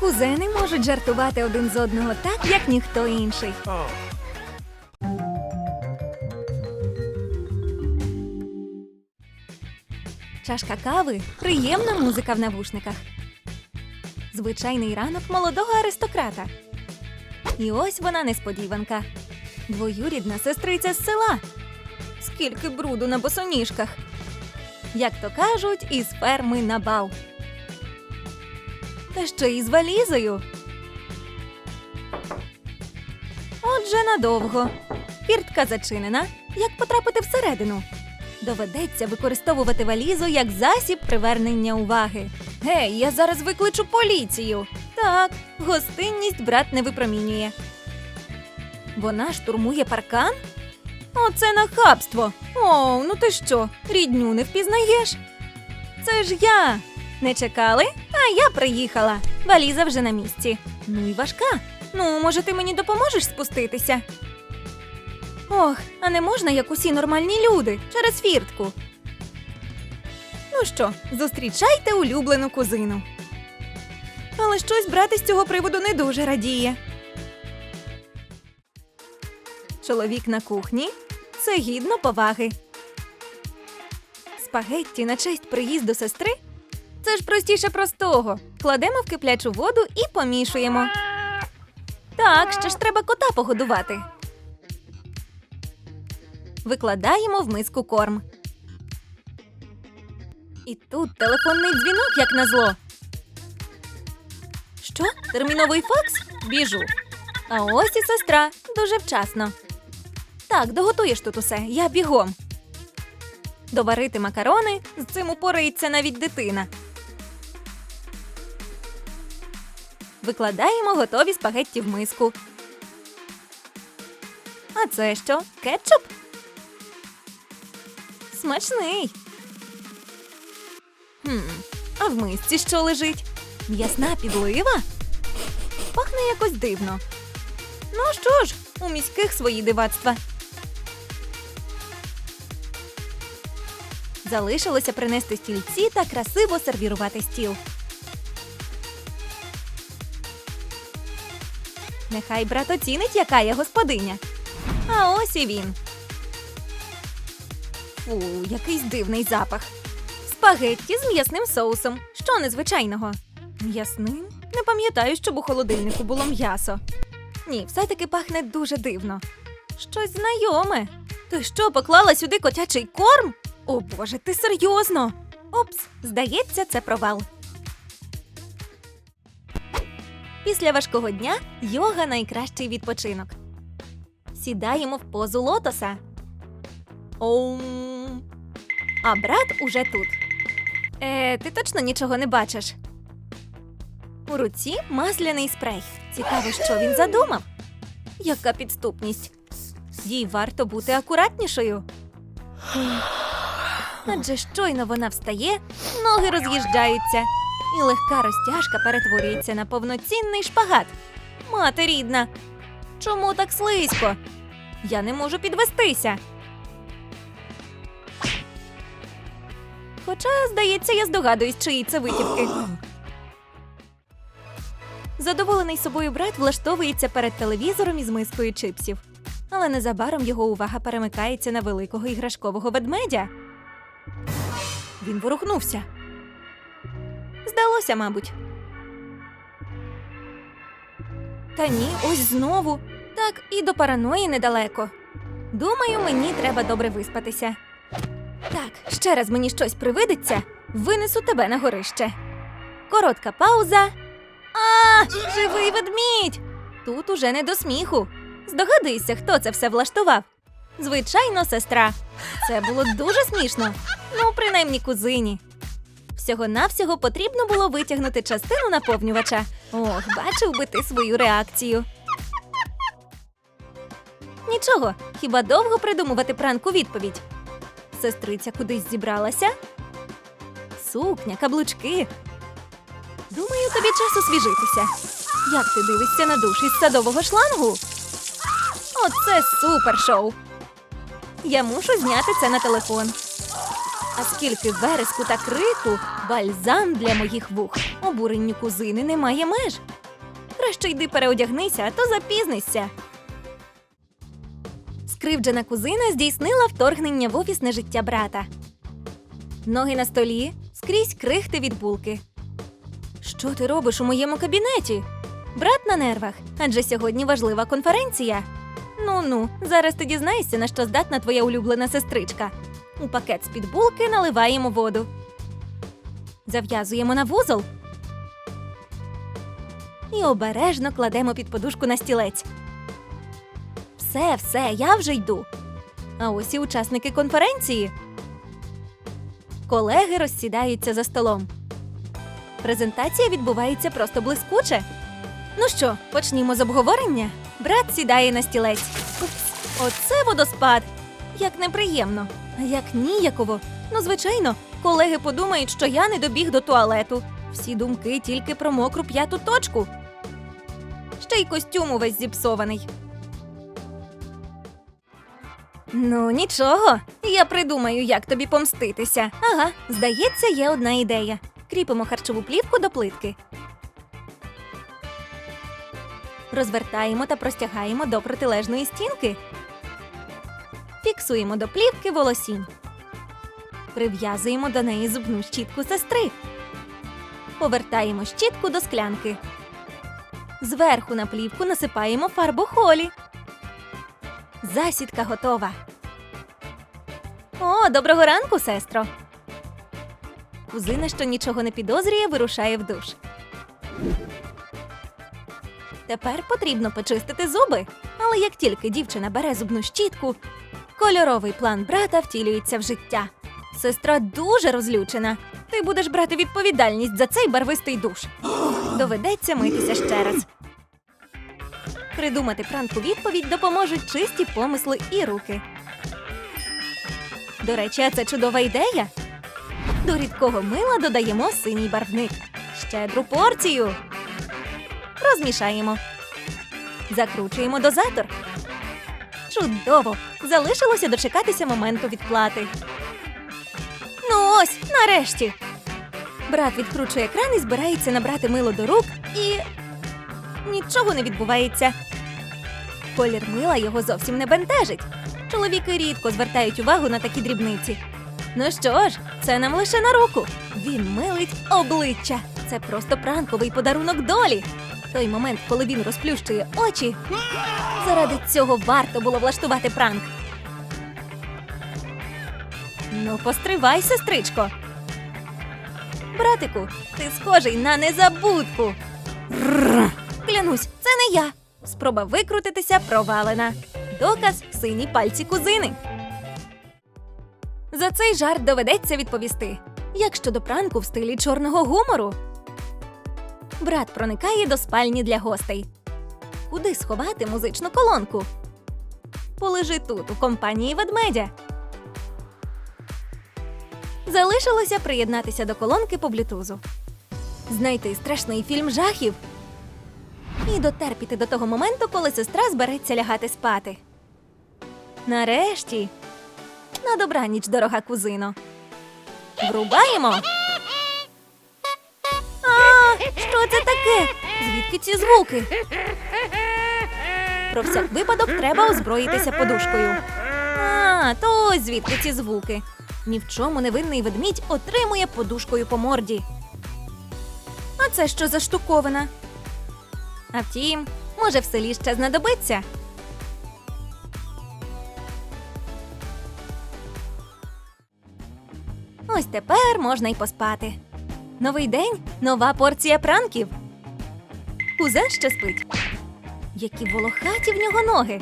Кузени можуть жартувати один з одного так, як ніхто інший. Чашка кави приємна музика в навушниках. Звичайний ранок молодого аристократа. І ось вона несподіванка. Двоюрідна сестриця з села. Скільки бруду на босоніжках. Як то кажуть, із ферми на бал. Та ще й з валізою. Отже, надовго. Фіртка зачинена. Як потрапити всередину? Доведеться використовувати валізу як засіб привернення уваги. Гей, я зараз викличу поліцію. Так, гостинність брат не випромінює. Вона штурмує паркан? Оце нахабство. О, ну ти що, рідню не впізнаєш? Це ж я. Не чекали? А я приїхала. Валіза вже на місці. Ну і важка. Ну, може, ти мені допоможеш спуститися? Ох, а не можна, як усі нормальні люди, через фіртку. Ну що, зустрічайте улюблену кузину. Але щось брати з цього приводу не дуже радіє. Чоловік на кухні це гідно поваги. Спагетті на честь приїзду сестри це ж простіше простого. Кладемо в киплячу воду і помішуємо. Так, ще ж треба кота погодувати. Викладаємо в миску корм. І тут телефонний дзвінок, як назло. Що? Терміновий факс? Біжу. А ось і сестра. Дуже вчасно. Так, доготуєш тут усе, я бігом. Доварити макарони з цим упорається навіть дитина. Викладаємо готові спагетті в миску. А це що? Кетчуп? Смачний. Хм, а в мисці що лежить? М'ясна підлива? Пахне якось дивно. Ну що ж, у міських свої дивацтва. Залишилося принести стільці та красиво сервірувати стіл. Нехай брат оцінить, яка я господиня. А ось і він. Фу, якийсь дивний запах. Спагетті з м'ясним соусом. Що незвичайного? М'ясним? Не пам'ятаю, щоб у холодильнику було м'ясо. Ні, все-таки пахне дуже дивно. Щось знайоме. Ти що, поклала сюди котячий корм? О боже, ти серйозно? Опс, здається, це провал. Після важкого дня йога найкращий відпочинок. Сідаємо в позу лотоса. Оум. А брат уже тут. Е, ти точно нічого не бачиш. У руці масляний спрей. Цікаво, що він задумав. Яка підступність. Їй варто бути акуратнішою. Адже щойно вона встає, ноги роз'їжджаються, і легка розтяжка перетворюється на повноцінний шпагат. Мати рідна. Чому так слизько? Я не можу підвестися. Хоча, здається, я здогадуюсь, чиї це витівки. Задоволений собою брат влаштовується перед телевізором із мискою чипсів. Але незабаром його увага перемикається на великого іграшкового ведмедя. Він ворухнувся. Здалося, мабуть. Та ні, ось знову. Так, і до параної недалеко. Думаю, мені треба добре виспатися. Так, ще раз мені щось привидеться, винесу тебе на горище. Коротка пауза. А, живий ведмідь! Тут уже не до сміху. Здогадуйся, хто це все влаштував. Звичайно, сестра. Це було дуже смішно. Ну, принаймні, кузині. Всього-навсього потрібно було витягнути частину наповнювача. Ох, бачив би ти свою реакцію. Нічого, хіба довго придумувати пранку відповідь? Сестриця кудись зібралася? Сукня, каблучки. Думаю, тобі час освіжитися. Як ти дивишся на душ із садового шлангу? Оце супер шоу. Я мушу зняти це на телефон. А вереску та крику, бальзам для моїх вух. Обуренню кузини немає меж. Краще йди переодягнися, а то запізнишся. Скривджена кузина здійснила вторгнення в офісне життя брата. Ноги на столі, скрізь крихти від булки. Що ти робиш у моєму кабінеті? Брат на нервах, адже сьогодні важлива конференція. Ну ну, зараз ти дізнаєшся, на що здатна твоя улюблена сестричка. У пакет з-під булки наливаємо воду. Зав'язуємо на вузол. І обережно кладемо під подушку на стілець. Все, все, я вже йду. А ось і учасники конференції. Колеги розсідаються за столом. Презентація відбувається просто блискуче. Ну що, почнімо з обговорення? Брат сідає на стілець. Упс, оце водоспад. Як неприємно, як ніяково. Ну, звичайно, колеги подумають, що я не добіг до туалету. Всі думки тільки про мокру п'яту точку. Ще й костюм увесь зіпсований. Ну, нічого, я придумаю, як тобі помститися. Ага, здається, є одна ідея. Кріпимо харчову плівку до плитки. Розвертаємо та простягаємо до протилежної стінки. Фіксуємо до плівки волосінь. Прив'язуємо до неї зубну щітку сестри. Повертаємо щітку до склянки. Зверху на плівку насипаємо фарбу холі. Засідка готова. О, доброго ранку, сестро. Кузина, що нічого не підозрює, вирушає в душ. Тепер потрібно почистити зуби. Але як тільки дівчина бере зубну щітку, кольоровий план брата втілюється в життя. Сестра дуже розлючена. Ти будеш брати відповідальність за цей барвистий душ. Доведеться митися ще раз. Придумати пранку відповідь допоможуть чисті помисли і руки. До речі, це чудова ідея. До рідкого мила додаємо синій барвник. Щедру порцію. Розмішаємо. Закручуємо дозатор. Чудово! Залишилося дочекатися моменту відплати. Ну ось, нарешті. Брат відкручує кран і збирається набрати мило до рук і. Нічого не відбувається. Колір мила його зовсім не бентежить. Чоловіки рідко звертають увагу на такі дрібниці. Ну що ж, це нам лише на руку. Він милить обличчя. Це просто пранковий подарунок долі. Той момент, коли він розплющує очі. Заради цього варто було влаштувати пранк. Ну, постривай, сестричко. Братику, ти схожий на незабудку. Клянусь, це не я. Спроба викрутитися провалена. Доказ сині пальці кузини. За цей жарт доведеться відповісти. Як щодо пранку в стилі чорного гумору. Брат проникає до спальні для гостей. Куди сховати музичну колонку? Полежи тут, у компанії ведмедя. Залишилося приєднатися до колонки по блютузу. Знайти страшний фільм жахів. І дотерпіти до того моменту, коли сестра збереться лягати спати. Нарешті. На добраніч, дорога кузино. Врубаємо. Що це таке? Звідки ці звуки? Про всяк випадок треба озброїтися подушкою. А, то ось звідки ці звуки. Ні в чому невинний ведмідь отримує подушкою по морді. А це що за штуковина? А втім, може, в селі ще знадобиться. Ось тепер можна й поспати. Новий день, нова порція пранків. Кузен ще спить. Які волохаті в нього ноги.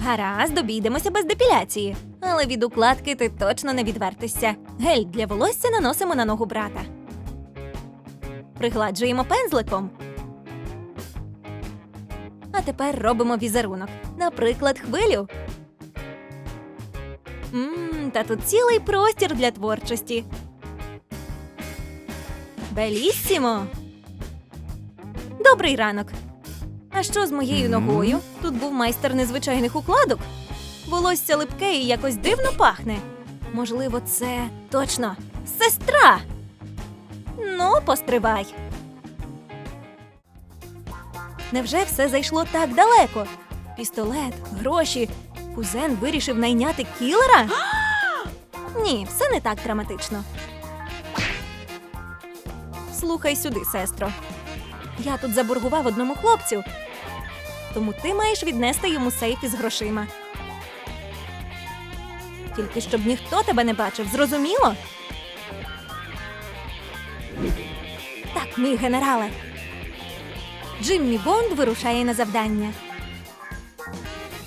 Гаразд, обійдемося без депіляції. Але від укладки ти точно не відвертишся. Гель для волосся наносимо на ногу брата. Пригладжуємо пензликом. А тепер робимо візерунок. Наприклад, хвилю. Мм, та тут цілий простір для творчості. Беліссімо! Добрий ранок. А що з моєю ногою? Тут був майстер незвичайних укладок. Волосся липке і якось дивно пахне. Можливо, це точно сестра. Ну, постривай. Невже все зайшло так далеко? Пістолет, гроші. Кузен вирішив найняти кілера? Ні, все не так драматично. Слухай сюди, сестро. Я тут заборгував одному хлопцю, тому ти маєш віднести йому сейф із грошима. Тільки щоб ніхто тебе не бачив, зрозуміло? Так, мій генерале. Джиммі Бонд вирушає на завдання.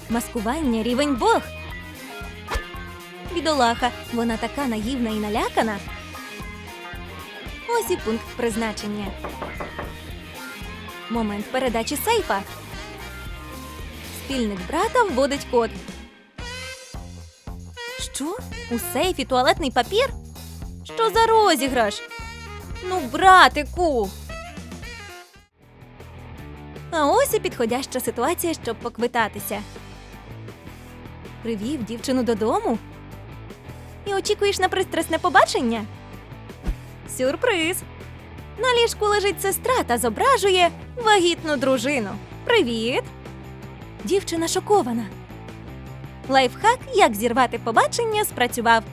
Маскування рівень Бог. Бідолаха, вона така наївна і налякана. Ось і пункт призначення. Момент передачі сейфа. Спільник брата вводить код. Що? У сейфі туалетний папір? Що за розіграш? Ну, братику. А ось і підходяща ситуація, щоб поквитатися. Привів дівчину додому. І очікуєш на пристрасне побачення? Сюрприз! На ліжку лежить сестра та зображує вагітну дружину. Привіт! Дівчина шокована. Лайфхак, як зірвати побачення, спрацював.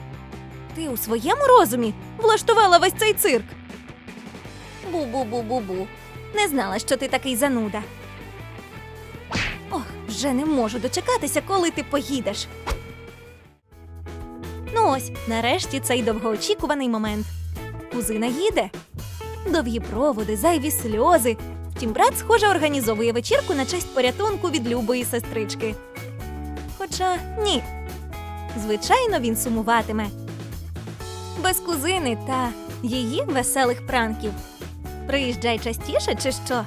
Ти у своєму розумі влаштувала весь цей цирк. Бу-бу-бу-бу-бу. Не знала, що ти такий зануда. Ох, вже не можу дочекатися, коли ти поїдеш. Ну ось, нарешті цей довгоочікуваний момент. Кузина їде. Довгі проводи, зайві сльози. Втім, брат, схоже, організовує вечірку на честь порятунку від любої сестрички. Хоча ні. Звичайно, він сумуватиме. Без кузини та її веселих пранків. Приїжджай частіше, чи що?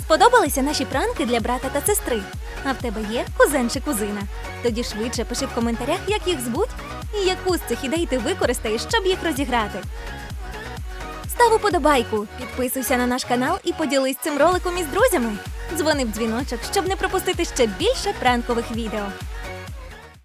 Сподобалися наші пранки для брата та сестри. А в тебе є кузен чи кузина? Тоді швидше пиши в коментарях, як їх звуть і яку з цих ідей ти використаєш, щоб їх розіграти. Став уподобайку, підписуйся на наш канал і поділись цим роликом із друзями. Дзвони в дзвіночок, щоб не пропустити ще більше пранкових відео.